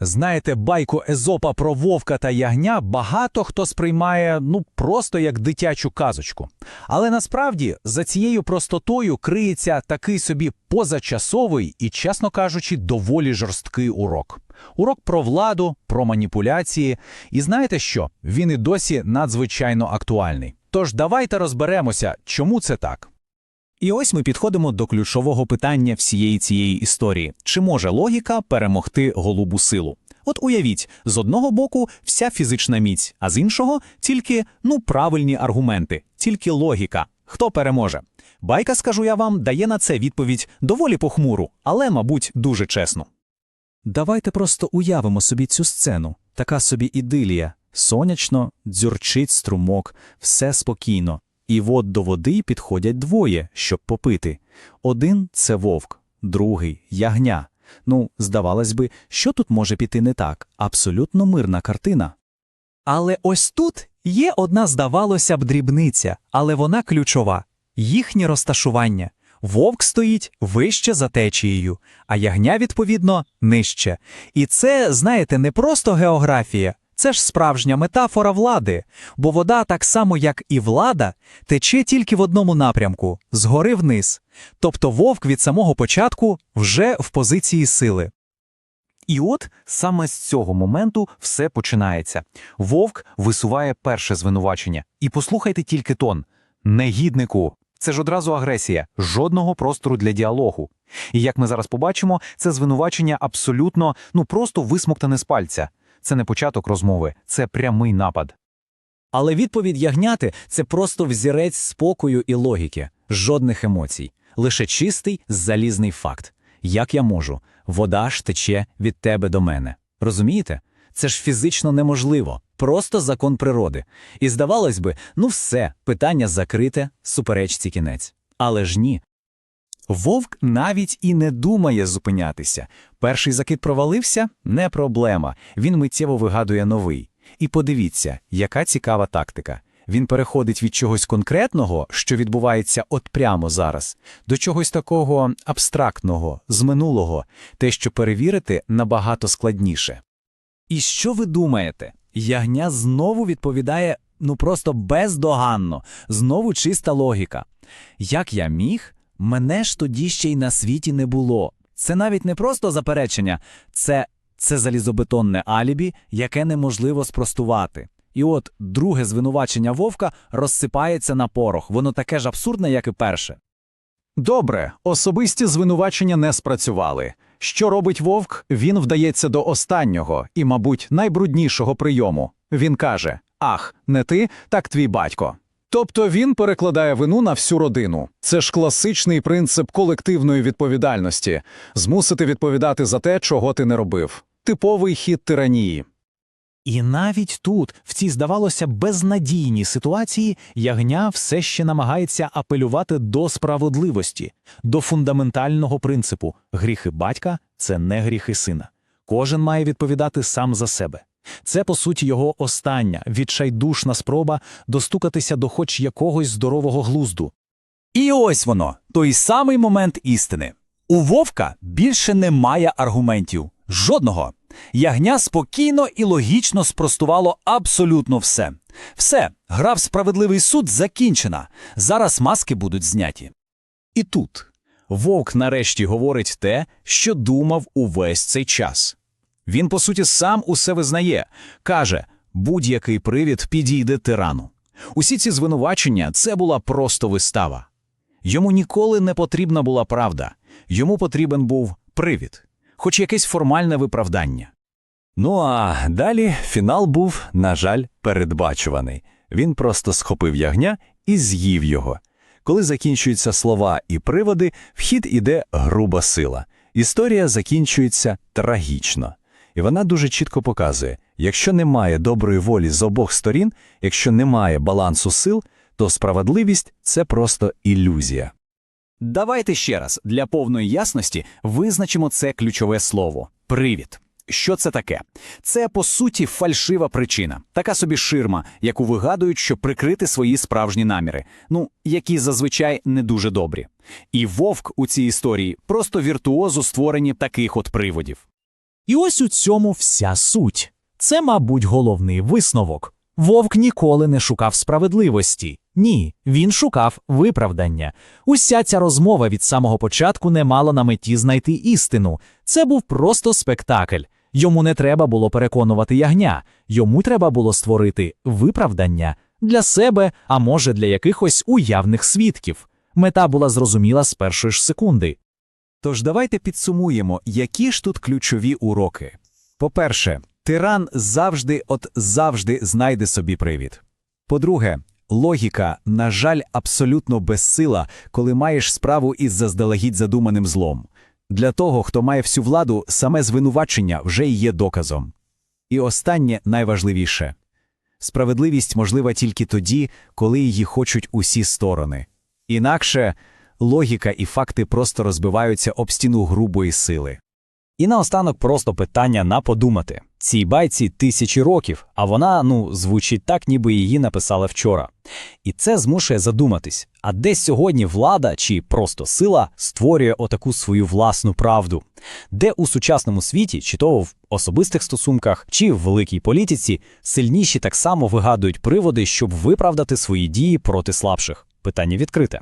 Знаєте, байку Езопа про вовка та ягня багато хто сприймає ну просто як дитячу казочку. Але насправді за цією простотою криється такий собі позачасовий і, чесно кажучи, доволі жорсткий урок. Урок про владу, про маніпуляції. І знаєте що? Він і досі надзвичайно актуальний. Тож давайте розберемося, чому це так. І ось ми підходимо до ключового питання всієї цієї історії: чи може логіка перемогти голубу силу? От уявіть, з одного боку вся фізична міць, а з іншого тільки ну правильні аргументи, тільки логіка. Хто переможе? Байка, скажу я вам, дає на це відповідь доволі похмуру, але, мабуть, дуже чесну. Давайте просто уявимо собі цю сцену. Така собі ідилія. Сонячно, дзюрчить струмок, все спокійно. І от до води підходять двоє, щоб попити. Один це вовк, другий ягня. Ну, здавалось би, що тут може піти не так? Абсолютно мирна картина. Але ось тут є одна, здавалося б, дрібниця, але вона ключова їхнє розташування. Вовк стоїть вище за течією, а ягня, відповідно, нижче. І це, знаєте, не просто географія, це ж справжня метафора влади, бо вода, так само як і влада, тече тільки в одному напрямку згори вниз. Тобто вовк від самого початку вже в позиції сили. І от саме з цього моменту все починається. Вовк висуває перше звинувачення. І послухайте тільки тон: негіднику. Це ж одразу агресія, жодного простору для діалогу. І як ми зараз побачимо, це звинувачення абсолютно, ну просто висмоктане з пальця. Це не початок розмови, це прямий напад. Але відповідь ягняти це просто взірець спокою і логіки, жодних емоцій, лише чистий залізний факт. Як я можу? Вода ж тече від тебе до мене. Розумієте? Це ж фізично неможливо, просто закон природи. І здавалось би, ну все, питання закрите, суперечці кінець. Але ж ні. Вовк навіть і не думає зупинятися. Перший закид провалився не проблема. Він миттєво вигадує новий. І подивіться, яка цікава тактика. Він переходить від чогось конкретного, що відбувається от прямо зараз, до чогось такого абстрактного, з минулого, те, що перевірити набагато складніше. І що ви думаєте? Ягня знову відповідає ну просто бездоганно, знову чиста логіка. Як я міг? Мене ж тоді ще й на світі не було. Це навіть не просто заперечення, це, це залізобетонне алібі, яке неможливо спростувати. І от друге звинувачення вовка розсипається на порох. Воно таке ж абсурдне, як і перше. Добре, особисті звинувачення не спрацювали. Що робить вовк? Він вдається до останнього і, мабуть, найбруднішого прийому. Він каже: Ах, не ти, так твій батько. Тобто він перекладає вину на всю родину. Це ж класичний принцип колективної відповідальності змусити відповідати за те, чого ти не робив. Типовий хід тиранії. І навіть тут, в цій, здавалося, безнадійній ситуації, ягня все ще намагається апелювати до справедливості, до фундаментального принципу гріхи батька це не гріхи сина. Кожен має відповідати сам за себе. Це, по суті, його остання, відчайдушна спроба достукатися до хоч якогось здорового глузду. І ось воно, той самий момент істини. У вовка більше немає аргументів. Жодного. Ягня спокійно і логічно спростувало абсолютно все. Все, гра в справедливий суд закінчена. Зараз маски будуть зняті. І тут вовк нарешті говорить те, що думав увесь цей час. Він, по суті, сам усе визнає, каже, будь-який привід підійде тирану. Усі ці звинувачення це була просто вистава. Йому ніколи не потрібна була правда, йому потрібен був привід, хоч якесь формальне виправдання. Ну а далі фінал був, на жаль, передбачуваний. Він просто схопив ягня і з'їв його. Коли закінчуються слова і приводи, в хід іде груба сила. Історія закінчується трагічно. І вона дуже чітко показує: якщо немає доброї волі з обох сторін, якщо немає балансу сил, то справедливість це просто ілюзія. Давайте ще раз для повної ясності визначимо це ключове слово привід. Що це таке? Це по суті фальшива причина, така собі ширма, яку вигадують, щоб прикрити свої справжні наміри, ну які зазвичай не дуже добрі. І вовк у цій історії просто віртуозу створені таких от приводів. І ось у цьому вся суть. Це, мабуть, головний висновок. Вовк ніколи не шукав справедливості. Ні, він шукав виправдання. Уся ця розмова від самого початку не мала на меті знайти істину. Це був просто спектакль. Йому не треба було переконувати ягня, йому треба було створити виправдання для себе, а може для якихось уявних свідків. Мета була зрозуміла з першої ж секунди. Тож давайте підсумуємо, які ж тут ключові уроки. По-перше, тиран завжди, от завжди знайде собі привід. По-друге, логіка, на жаль, абсолютно безсила, коли маєш справу із заздалегідь задуманим злом. Для того, хто має всю владу, саме звинувачення вже є доказом. І останнє найважливіше справедливість можлива тільки тоді, коли її хочуть усі сторони. Інакше логіка і факти просто розбиваються об стіну грубої сили. І наостанок просто питання на подумати. Цій байці тисячі років, а вона, ну, звучить так, ніби її написали вчора. І це змушує задуматись, а де сьогодні влада чи просто сила створює отаку свою власну правду? Де у сучасному світі, чи то в особистих стосунках, чи в великій політиці, сильніші так само вигадують приводи, щоб виправдати свої дії проти слабших? Питання відкрите.